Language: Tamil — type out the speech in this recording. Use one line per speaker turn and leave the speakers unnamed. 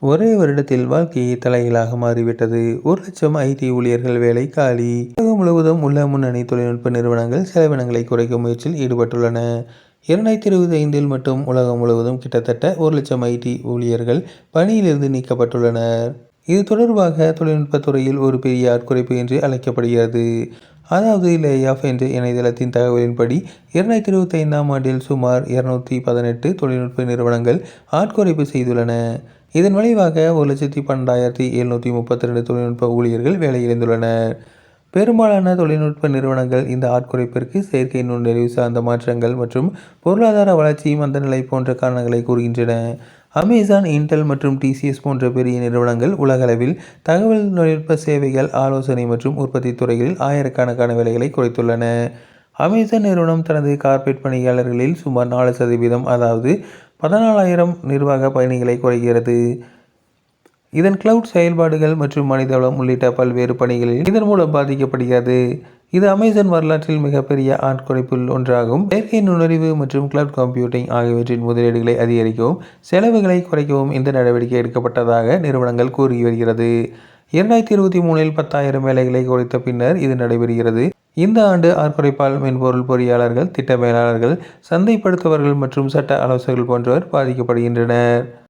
ஒரே வருடத்தில் வாழ்க்கையை தலைகீழாக மாறிவிட்டது. ஒரு லட்சம் ஐடி ஊழியர்கள் வேலை காலி. உலகம் முழுவதும் உள்ள முன்னணி தொழில்நுட்ப நிறுவனங்கள் செலவினங்களை குறைக்கும் முயற்சியில் ஈடுபட்டுள்ளன. இரண்டாயிரத்தி இருபத்தி ஐந்தில் மட்டும் உலகம் முழுவதும் கிட்டத்தட்ட ஒரு லட்சம் ஐடி ஊழியர்கள் பணியிலிருந்து நீக்கப்பட்டுள்ளனர். இது தொடர்பாக தொழில்நுட்பத்துறையில் ஒரு பெரிய ஆட்குறைப்பு என்று அழைக்கப்படுகிறது. அதாவது லே ஆஃப் என்ற இணையதளத்தின் தகவலின்படி இரண்டாயிரத்தி இருபத்தி ஐந்தாம் ஆண்டில் சுமார் இருநூத்தி பதினெட்டு தொழில்நுட்ப நிறுவனங்கள் ஆட்குறைப்பு செய்துள்ளன. இதன் விளைவாக ஒரு லட்சத்தி பன்னெண்டாயிரத்தி எழுநூற்றி முப்பத்தி ரெண்டு தொழில்நுட்ப ஊழியர்கள் வேலையிழந்துள்ளனர். பெரும்பாலான தொழில்நுட்ப நிறுவனங்கள் இந்த ஆட்குறைப்பிற்கு செயற்கை நுண்ணறிவு சார்ந்த மாற்றங்கள் மற்றும் பொருளாதார வளர்ச்சி மந்தநிலை போன்ற காரணங்களை கூறுகின்றன. அமேசான் இன்டெல் மற்றும் டிசிஎஸ் போன்ற பெரிய நிறுவனங்கள் உலகளவில் தகவல் தொழில்நுட்ப சேவைகள் ஆலோசனை மற்றும் உற்பத்தி துறைகளில் ஆயிரக்கணக்கான வேலைகளை குறைத்துள்ளன. அமேசான் நிறுவனம் தனது கார்ப்பரேட் பணியாளர்களில் சுமார் நாலு சதவீதம் அதாவது பதினாலாயிரம் நிர்வாக பயணிகளை குறைகிறது இதன் கிளவுட் செயல்பாடுகள் மற்றும் மனிதவளம் உள்ளிட்ட பல்வேறு பணிகளில் இதன் மூலம் பாதிக்கப்படுகிறது. இது அமேசான் வரலாற்றில் மிகப்பெரிய ஆட்குறைப்பில் ஒன்றாகும். செயற்கை நுண்ணறிவு மற்றும் கிளவுட் கம்ப்யூட்டிங் ஆகியவற்றின் முதலீடுகளை அதிகரிக்கவும் செலவுகளை குறைக்கவும் இந்த நடவடிக்கை எடுக்கப்பட்டதாக நிறுவனங்கள் கூறி வருகிறது. இரண்டாயிரத்தி இருபத்தி மூணில் பத்தாயிரம் வேலைகளை குறைத்த பின்னர் இது நடைபெறுகிறது. இந்த ஆண்டு ஆட்குறைப்பால் மென்பொருள் பொறியாளர்கள் திட்ட மேலாளர்கள் சந்தைப்படுத்துபவர்கள் மற்றும் சட்ட ஆலோசகர்கள் போன்றவர் பாதிக்கப்படுகின்றனர்.